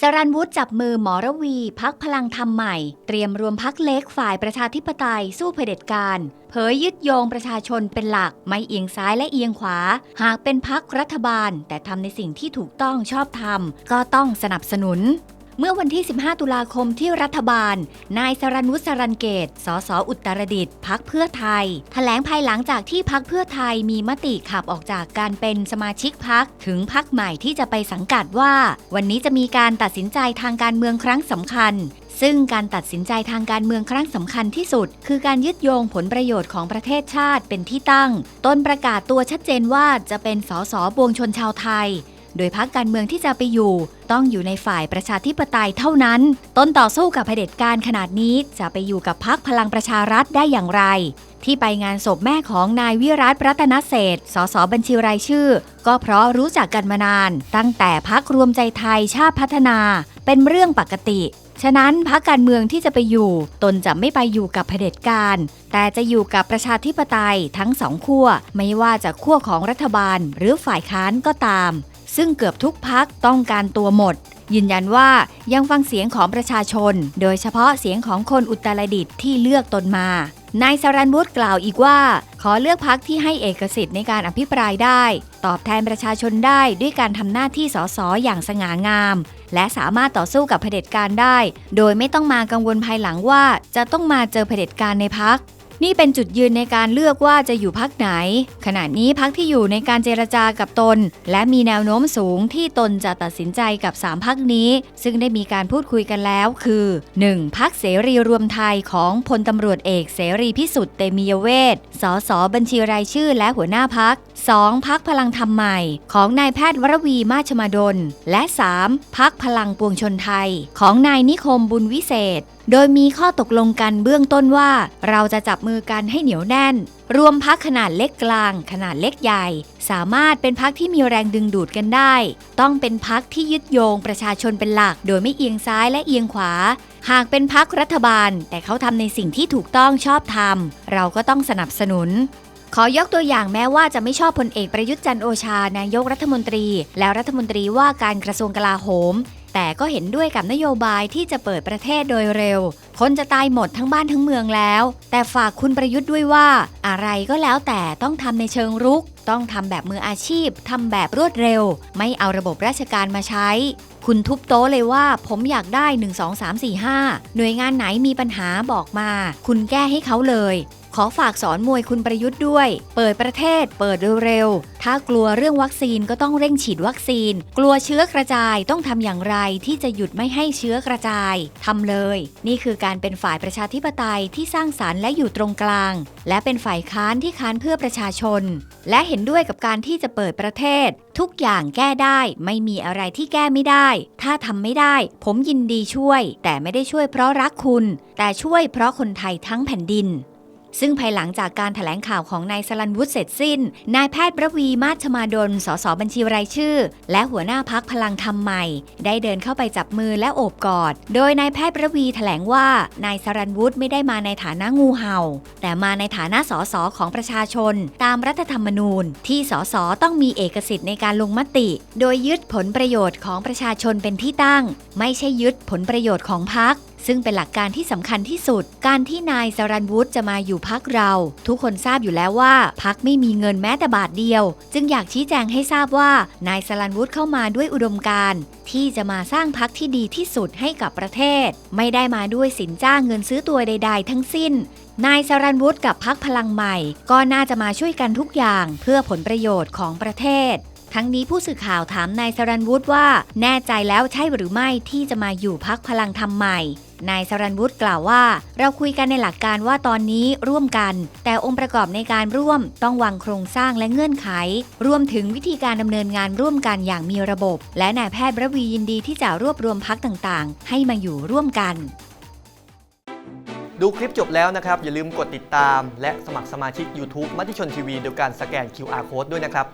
สรันวุฒิจับมือหมอระวี พักพลังธรรมใหม่ เตรียมรวมพักเล็กฝ่ายประชาธิปไตยสู้เผด็จการ เผยยึดโยงประชาชนเป็นหลัก ไม่เอียงซ้ายและเอียงขวา หากเป็นพักรัฐบาล แต่ทำในสิ่งที่ถูกต้องชอบธรรม ก็ต้องสนับสนุน เมื่อวันที่ 15 ตุลาคมที่รัฐบาล นายสรันวุฒิสรันเกต สสอุตรดิตถ์พักเพื่อไทยแถลงภายหลังจากที่พักเพื่อไทยมีมติขับออกจากการเป็นสมาชิกพักถึงพักใหม่ที่จะไปสังกัดว่า วันนี้จะมีการตัดสินใจทางการเมืองครั้งสำคัญ ซึ่งการตัดสินใจทางการเมืองครั้งสำคัญที่สุด คือการยึดโยงผลประโยชน์ของประเทศชาติเป็นที่ตั้ง ตนประกาศตัวชัดเจนว่าจะเป็นสสบวงชนชาวไทย โดยพักการเมืองที่จะไปอยู่ ต้องอยู่ในฝ่ายประชาธิปไตยเท่านั้น ต้นต่อสู้กับเผด็จการขนาดนี้จะไปอยู่กับพักพลังประชารัฐได้อย่างไร ที่ไปงานศพแม่ของนายวิรัตรัตนเศษสสบัญชีรายชื่อ ก็เพราะรู้จักกันมานาน ตั้งแต่พักรวมใจไทยชาติพัฒนา เป็นเรื่องปกติฉะนั้นพักการเมืองที่จะไปอยู่ ตนจะไม่ไปอยู่กับเผด็จการ แต่จะอยู่กับประชาธิปไตยทั้งสองขั้วไม่ว่าจะขั้วของรัฐบาลหรือฝ่ายค้านก็ตาม ซึ่งเกือบทุกพักต้องการตัวหมด ยืนยันว่ายังฟังเสียงของประชาชน โดยเฉพาะเสียงของคนอุตรดิตถ์ที่เลือกตนมานายสรันวุฒิกล่าวอีกว่า ขอเลือกพักที่ให้เอกสิทธิ์ในการอภิปรายได้ ตอบแทนประชาชนได้ด้วยการทำหน้าที่สสอย่างสง่างาม และสามารถต่อสู้กับเผด็จการได้ โดยไม่ต้องมากังวลภายหลังว่าจะต้องมาเจอเผด็จการในพัก นี่เป็นจุดยืนในการเลือกว่าจะอยู่พักไหน ขณะนี้พักที่อยู่ในการเจรจากับตน และมีแนวโน้มสูงที่ตนจะตัดสินใจกับ 3พักนี้ ซึ่งได้มีการพูดคุยกันแล้ว คือ 1. พักเสรีรวมไทยของพลตำรวจเอกเสรีพิสุทธิ์เตมียเวทสสบัญชีรายชื่อและหัวหน้าพัก 2. พักพลังธรรมใหม่ ของนายแพทย์วรวีมาชมาดล และ 3. พักพลังปวงชนไทย ของนายนิคมบุญวิเศษ โดยมีข้อตกลงกันเบื้องต้นว่า เราจะจับมือกันให้เหนียวแน่น รวมพักขนาดเล็กกลาง ขนาดเล็กใหญ่ สามารถเป็นพักที่มีแรงดึงดูดกันได้ ต้องเป็นพักที่ยึดโยงประชาชนเป็นหลัก โดยไม่เอียงซ้ายและเอียงขวา หากเป็นพักรัฐบาล แต่เขาทำในสิ่งที่ถูกต้องชอบธรรม เราก็ต้องสนับสนุนขอยกตัวอย่างแม้ว่าจะไม่ชอบพลเอกประยุทธ์จันโอชานายกรัฐมนตรี และรัฐมนตรีว่าการกระทรวงกลาโหม แต่ก็เห็นด้วยกับนโยบายที่จะเปิดประเทศโดยเร็ว คนจะตายหมดทั้งบ้านทั้งเมืองแล้ว แต่ฝากคุณประยุทธ์ด้วยว่า อะไรก็แล้วแต่ต้องทำในเชิงรุก ต้องทำแบบมืออาชีพทำแบบรวดเร็ว ไม่เอาระบบราชการมาใช้ คุณทุบโต๊ะเลยว่าผมอยากได้ 1 2 3 4 5 หน่วยงานไหนมีปัญหาบอกมา คุณแก้ให้เขาเลย ขอฝากสอนมวยคุณประยุทธ์ด้วย เปิดประเทศ เปิดเร็วๆ ถ้ากลัวเรื่องวัคซีนก็ต้องเร่งฉีดวัคซีน กลัวเชื้อกระจายต้องทำอย่างไรที่จะหยุดไม่ให้เชื้อกระจายทำเลย นี่คือการเป็นฝ่ายประชาธิปไตยที่สร้างสารรค์และอยู่ตรงกลาง และเป็นฝ่ายค้านที่ค้านเพื่อประชาชน และเห็นด้วยกับการที่จะเปิดประเทศ ทุกอย่างแก้ได้ ไม่มีอะไรที่แก้ไม่ได้ ถ้าทำไม่ได้ ผมยินดีช่วย แต่ไม่ได้ช่วยเพราะรักคุณ แต่ช่วยเพราะคนไทยทั้งแผ่นดิน ซึ่งภายหลังจากการถแถลงข่าวของนายสลันวุฒิเสร็จสิ้น นายแพทย์ประวีมาชมาดล สสบัญชีรายชื่อ และหัวหน้าพักพลังธรรมใหม่ ได้เดินเข้าไปจับมือและโอบกอด โดยนายแพทย์ประวีแถลงว่านายสรันวุฒิไม่ได้มาในฐานะงูเห่า แต่มาในฐานะสสของประชาชน ตามรัฐธรรมนูญ ที่สสต้องมีเอกสิทธิ์ในการลงมติ โดยยึดผลประโยชน์ของประชาชนเป็นที่ตั้ง ไม่ใช่ยึดผลประโยชน์ของพรรค ซึ่งเป็นหลักการที่สำคัญที่สุด การที่นายสรันวุฒิจะมาอยู่พักเรา ทุกคนทราบอยู่แล้วว่าพักไม่มีเงินแม้แต่บาทเดียว จึงอยากชี้แจงให้ทราบว่านายสรันวุฒิเข้ามาด้วยอุดมการณ์ที่จะมาสร้างพักที่ดีที่สุดให้กับประเทศ ไม่ได้มาด้วยสินจ้างเงินซื้อตัวใด ๆ ทั้งสิ้นนายสรันวุฒิกับพักพลังใหม่ ก็น่าจะมาช่วยกันทุกอย่างเพื่อผลประโยชน์ของประเทศ ทั้งนี้ผู้สื่อข่าวถามนายสรันวุฒิว่า แน่ใจแล้วใช่หรือไม่ที่จะมาอยู่พักพลังธรรมใหม่ นายสรันวุฒิกล่าวว่า เราคุยกันในหลักการว่าตอนนี้ร่วมกัน แต่องค์ประกอบในการร่วมต้องวางโครงสร้างและเงื่อนไข รวมถึงวิธีการดำเนินงานร่วมกันอย่างมีระบบ และนายแพทย์ระวียินดีที่จะรวบรวมพักต่างๆ ให้มาอยู่ร่วมกันดูคลิปจบแล้วนะครับ อย่าลืมกดติดตาม และสมัครสมาชิก YouTube มติชนทีวีโดยการสแกน QR Code ด้วยนะครับ